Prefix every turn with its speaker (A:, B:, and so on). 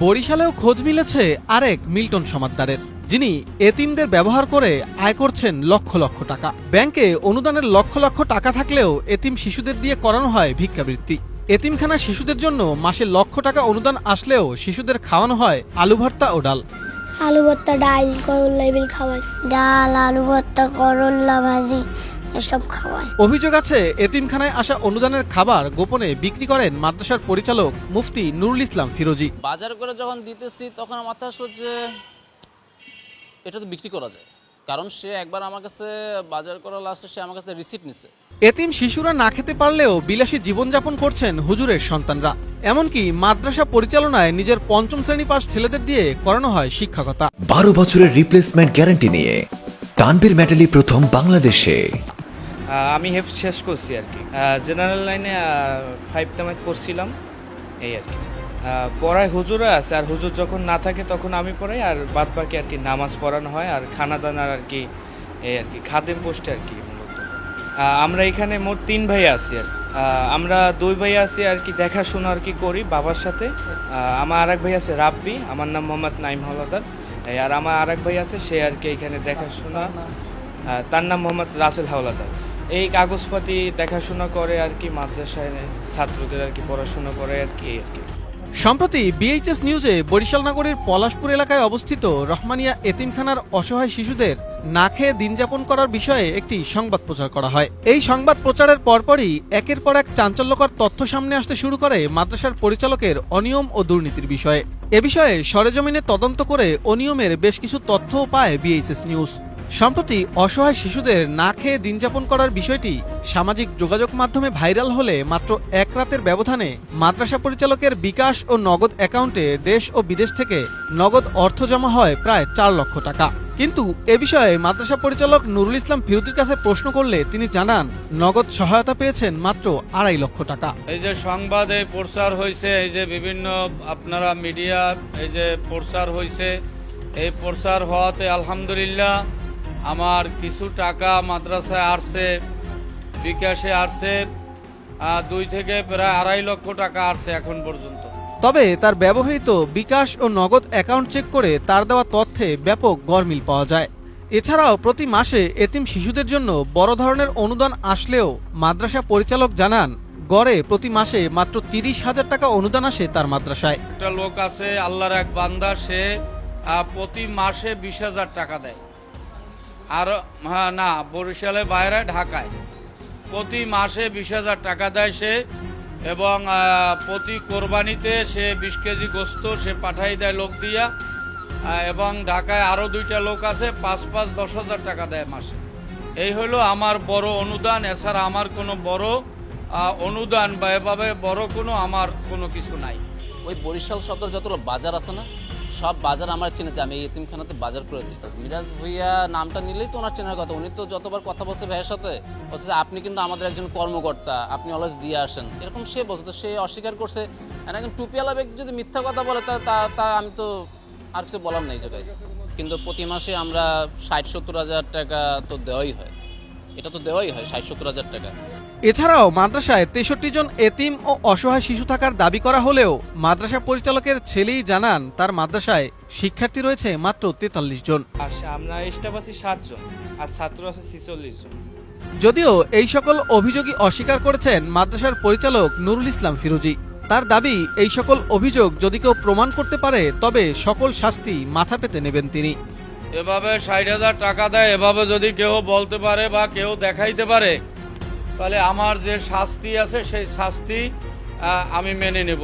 A: বরিশালেও খোঁজ মিলেছে আরেক মিল্টন সমাদ্দারের। যিনি এতিমদের ব্যবহার করে আয় করছেন লক্ষ লক্ষ টাকা। ব্যাংকে অনুদানের লক্ষ লক্ষ টাকা থাকলেও এতিম শিশুদের দিয়ে করানো হয় ভিক্ষাবৃত্তি। এতিমখানা শিশুদের জন্য মাসে লক্ষ টাকা অনুদান আসলেও শিশুদের খাওয়ানো হয় আলু ভর্তা ও ডাল।
B: আলু ভর্তা ডাল করল্লা খাওয়াই ডাল আলু ভর্তা করল্লা ভাজি। এসব খাওয়াই
A: অভিযোগ আছে এতিমখানায় আসা অনুদানের খাবার গোপনে বিক্রি করেন মাদ্রাসার পরিচালক মুফতি নুরুল ইসলাম ফিরোজি।
C: বাজার করে যখন দিতেছি তখন আমার মাথায় আসলো যে এটা তো বিক্রি করা যায়। কারণ সে একবার আমার কাছে বাজার করা লাস্টে সে আমার কাছে রিসিপ্ট নিছে।
A: এতিম শিশুরা না খেতে পারলেও বিলাসী জীবনযাপন করছেন হুজুরের সন্তানরা। এমনকি মাদ্রাসা পরিচালনায় নিজের পঞ্চম শ্রেণি পাশ ছেলেদের দিয়ে করানো হয় শিক্ষকতা।
D: বারো বছরের রিপ্লেসমেন্ট গ্যারান্টি নিয়ে তানবীর মেটালি প্রথম বাংলাদেশে।
E: আমি হেফ শেষ করছি আর কি। জেনারেল লাইনে ফাইভ তামাইত পড়ছিলাম, এই আর কি। পড়ায় হুজুরা আছে, আর হুজুর যখন না থাকে তখন আমি পড়াই, আর বাদ বাকি আর কি নামাজ পড়ানো হয়, আর খানা দানার আর কি, এই আর কি খাদেম পোস্টে আর কি মূলত। আমরা এখানে মোট তিন ভাই আছি আর। আমরা দুই ভাই আছি আর কি, দেখাশোনা আর কি করি বাবার সাথে। আমার আরেক ভাই আছে রাব্বি, আমার নাম মোহাম্মদ নাইম হলাদার আর আমার আরেক ভাই আছে, সে আর কি এখানে দেখাশোনা। তার নাম মোহাম্মদ রাসেল হাওলাদার। এই কাগজপাতি দেখাশোনা করে আর কি মাদ্রাসায় ছাত্রদের আর কি পড়াশোনা করে আর কি আর কি।
A: সম্প্রতি বিএইচএস নিউজে বরিশাল নগরীর পলাশপুর এলাকায় অবস্থিত রহমানিয়া এতিমখানার অসহায় শিশুদের না খেয়ে দিন যাপন করার বিষয়ে একটি সংবাদ প্রচার করা হয়। এই সংবাদ প্রচারের পরপরই একের পর এক চাঞ্চল্যকর তথ্য সামনে আসতে শুরু করে মাদ্রাসার পরিচালকের অনিয়ম ও দুর্নীতির বিষয়ে। এ বিষয়ে সরেজমিনে তদন্ত করে অনিয়মের বেশ কিছু তথ্যও পায় বিএইচএস নিউজ। সম্প্রতি অসহায় শিশুদের না খেয়ে দিন যাপন করার বিষয়টি সামাজিক যোগাযোগ মাধ্যমে ভাইরাল হলে মাত্র এক রাতের ব্যবধানে মাদ্রাসা পরিচালকের বিকাশ ও নগদ অ্যাকাউন্টে দেশ ও বিদেশ থেকে নগদ অর্থ জমা হয় প্রায় চার লক্ষ টাকা। কিন্তু এ বিষয়ে মাদ্রাসা পরিচালক নুরুল ইসলাম ফিরুতির কাছে প্রশ্ন করলে তিনি জানান, নগদ সহায়তা পেয়েছেন মাত্র আড়াই লক্ষ টাকা।
F: এই যে সংবাদ এই প্রচার হয়েছে এই যে বিভিন্ন আপনারা মিডিয়া এই যে প্রচার হয়েছে এই প্রচার হওয়াতে আলহামদুলিল্লাহ আমার কিছু টাকা মাদ্রাসায় আসছে বিকাশে আসছে দুই থেকে প্রায় আড়াই লক্ষ টাকা আসছে এখন পর্যন্ত।
A: তবে তার ব্যবহৃত বিকাশ ও নগদ অ্যাকাউন্ট চেক করে তার দেওয়া তথ্যে ব্যাপক গরমিল পাওয়া যায়। এছাড়াও প্রতি মাসে এতিম শিশুদের জন্য বড় ধরনের অনুদান আসলেও মাদ্রাসা পরিচালক জানান গড়ে প্রতি মাসে মাত্র তিরিশ হাজার টাকা অনুদান আসে তার মাদ্রাসায়।
F: একটা লোক আছে আল্লাহর এক বান্দা সে প্রতি মাসে বিশ হাজার টাকা দেয়। আর হ্যাঁ না বরিশালে বাইরে ঢাকায়। প্রতি মাসে বিশ হাজার টাকা দেয় সে এবং প্রতি কোরবানিতে সে বিশ কেজি গোস্ত সে পাঠাই দেয় লোক দিয়া। এবং ঢাকায় আরও দুইটা লোক আছে, পাঁচ পাঁচ দশ হাজার টাকা দেয় মাসে। এই হলো আমার বড় অনুদান, এছাড়া আমার কোনো বড় অনুদান বা এভাবে বড় কোনো, আমার কোনো কিছু নাই।
C: ওই বরিশাল সদর যতগুলো বাজার আছে না সব বাজার আমার চিনেছে, আমি এতিমখানাতে বাজার করে দিই। মিরাজ ভুইয়া নামটা নিলেই তো ওনার চেনার কথা, উনি তো যতবার কথা বলছে ভাইয়ের সাথে, বলছে আপনি কিন্তু আমাদের একজন কর্মকর্তা, আপনি অলওয়েজ দিয়ে আসেন। এরকম সে বলছে, তো সে অস্বীকার করছে। একজন টুপিওয়ালা ব্যক্তি যদি মিথ্যা কথা বলে, তা- তা আমি তো আর কিছু বলার নেই জায়গায়। কিন্তু প্রতি মাসে আমরা ষাট সত্তর হাজার টাকা তো দেওয়াই হয়। এটা তো দেওয়াই হয়, ষাট সত্তর হাজার টাকা।
A: এছাড়াও মাদ্রাসায় তেষট্টি জন এতিম ও অসহায় শিশু থাকার দাবি করা হলেও মাদ্রাসা পরিচালকের ছেলেই জানান তার মাদ্রাসায় শিক্ষার্থী রয়েছে মাত্র তেতাল্লিশ জন।
E: আমরা স্টাফ আছি সাতজন আর ছাত্র আছে ছিচল্লিশ জন।
A: যদিও এই সকল অভিযোগই অস্বীকার করেছেন মাদ্রাসার পরিচালক নুরুল ইসলাম ফিরোজি। তার দাবি এই সকল অভিযোগ যদি কেউ প্রমাণ করতে পারে তবে সকল শাস্তি মাথা পেতে নেবেন তিনি।
F: এভাবে ষাট হাজার টাকা দেয় এভাবে যদি কেউ বলতে পারে বা কেউ দেখাইতে পারে তাহলে আমার যে শাস্তি আছে সেই শাস্তি আমি মেনে নেব।